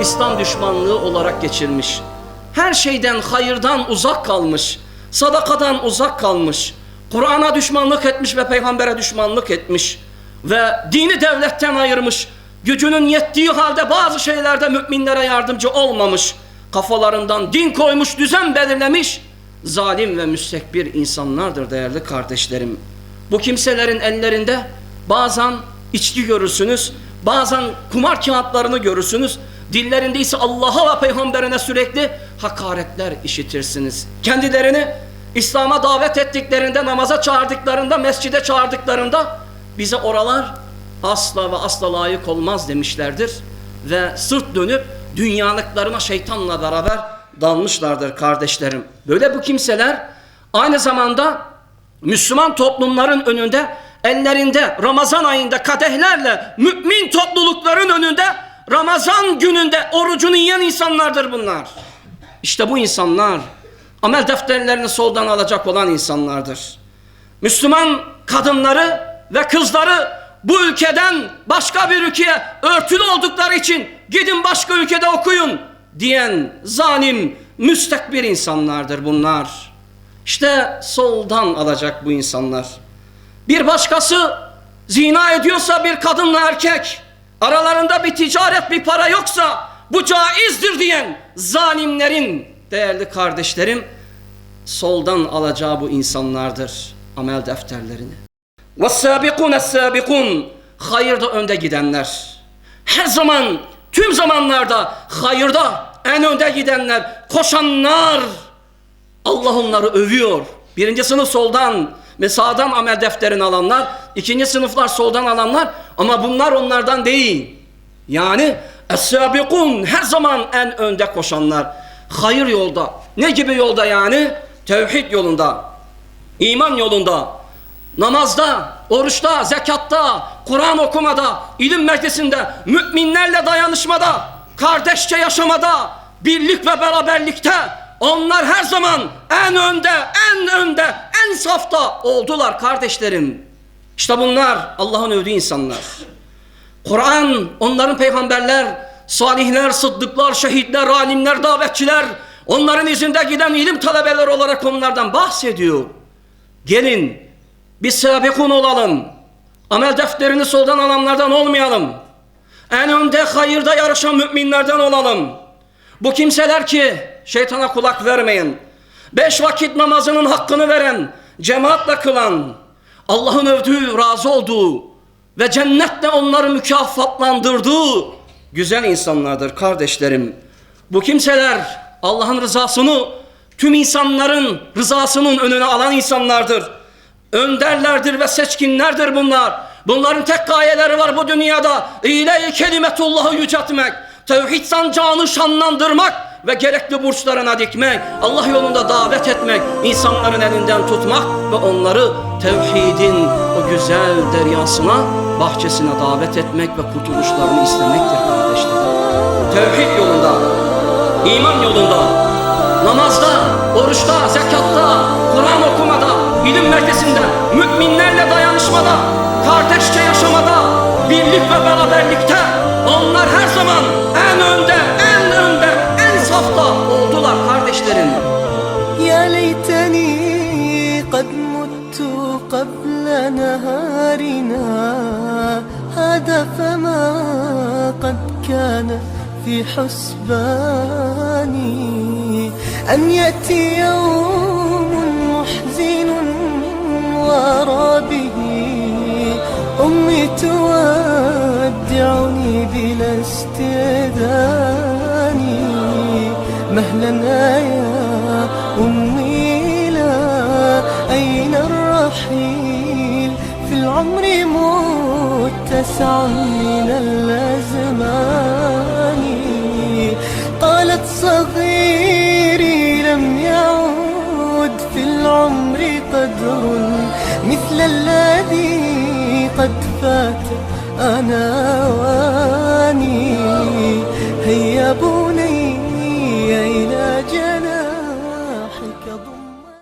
İslam düşmanlığı olarak geçirmiş. Her şeyden hayırdan uzak kalmış. Sadakadan uzak kalmış. Kur'an'a düşmanlık etmiş ve peygambere düşmanlık etmiş. Ve dini devletten ayırmış. Gücünün yettiği halde bazı şeylerde müminlere yardımcı olmamış. Kafalarından din koymuş, düzen belirlemiş. Zalim ve müstekbir insanlardır değerli kardeşlerim. Bu kimselerin ellerinde bazen içki görürsünüz, bazen kumar kağıtlarını görürsünüz. Dillerinde ise Allah'a ve peygamberine sürekli hakaretler işitirsiniz. Kendilerini İslam'a davet ettiklerinde, namaza çağırdıklarında, mescide çağırdıklarında bize oralar asla ve asla layık olmaz demişlerdir. Ve sırt dönüp dünyalıklarına şeytanla beraber dalmışlardır kardeşlerim. Böyle bu kimseler aynı zamanda Müslüman toplumların önünde ellerinde Ramazan ayında kadehlerle mümin toplulukların önünde Ramazan gününde orucunu yiyen insanlardır bunlar. İşte bu insanlar amel defterlerini soldan alacak olan insanlardır. Müslüman kadınları ve kızları bu ülkeden başka bir ülkeye örtülü oldukları için gidin başka ülkede okuyun diyen zalim, müstekbir insanlardır bunlar. İşte soldan alacak bu insanlar. Bir başkası zina ediyorsa bir kadınla erkek, aralarında bir ticaret bir para yoksa bu caizdir diyen zalimlerin değerli kardeşlerim soldan alacağı bu insanlardır amel defterlerini. وَالسَّابِقُونَ السَّابِقُونَ Hayırda önde gidenler. Her zaman, tüm zamanlarda hayırda en önde gidenler, koşanlar. Allah onları övüyor. Birinci sınıf soldan ve sağdan amel defterini alanlar, ikinci sınıflar soldan alanlar ama bunlar onlardan değil. Yani es-sabikun her zaman en önde koşanlar. Hayır yolda. Ne gibi yolda yani? Tevhid yolunda, iman yolunda, namazda, oruçta, zekatta, Kur'an okumada, ilim meclisinde, müminlerle dayanışmada, kardeşçe yaşamada, birlik ve beraberlikte onlar her zaman en önde, en önde, en safta oldular kardeşlerim. İşte bunlar Allah'ın övdüğü insanlar. Kur'an onların peygamberler, salihler, sıddıklar, şehitler, alimler, davetçiler, onların izinde giden ilim talebeleri olarak onlardan bahsediyor. Gelin biz sabikun olalım. Amel defterini soldan alanlardan olmayalım. En önde hayırda yarışan müminlerden olalım. Bu kimseler ki şeytana kulak vermeyin. Beş vakit namazının hakkını veren, cemaatle kılan, Allah'ın övdüğü, razı olduğu ve cennetle onları mükafatlandırdığı güzel insanlardır kardeşlerim. Bu kimseler Allah'ın rızasını tüm insanların rızasının önüne alan insanlardır. Önderlerdir ve seçkinlerdir bunlar. Bunların tek gayeleri var bu dünyada. İle-i kelimetullahı yüceltmek. Tevhid sancağını şanlandırmak ve gerekli burçlarına dikmek. Allah yolunda davet etmek. insanların elinden tutmak ve onları tevhidin o güzel deryasına, bahçesine davet etmek ve kurtuluşlarını istemektir kardeşlerim. Tevhid yolunda, iman yolunda, namazda, oruçta, zekatta, Kur'an okumada, ilim merkezinde, müminlerle dayanışmada, kardeşçe yaşamada, birlik ve beraberlikte onlar her zaman en önde, hafta oldular kardeşlerin. Ya leyteni kad muttu qabla naharina Hada fema kad kana fi husbani An yati yawmun muhzinun ورابه أمي تودعني بلا استئذان الرحيل في العمر متسع من الأزمان قالت صغيري لم يعود في العمر قدر مثل الذي قد فات أنا وأني. هيا بني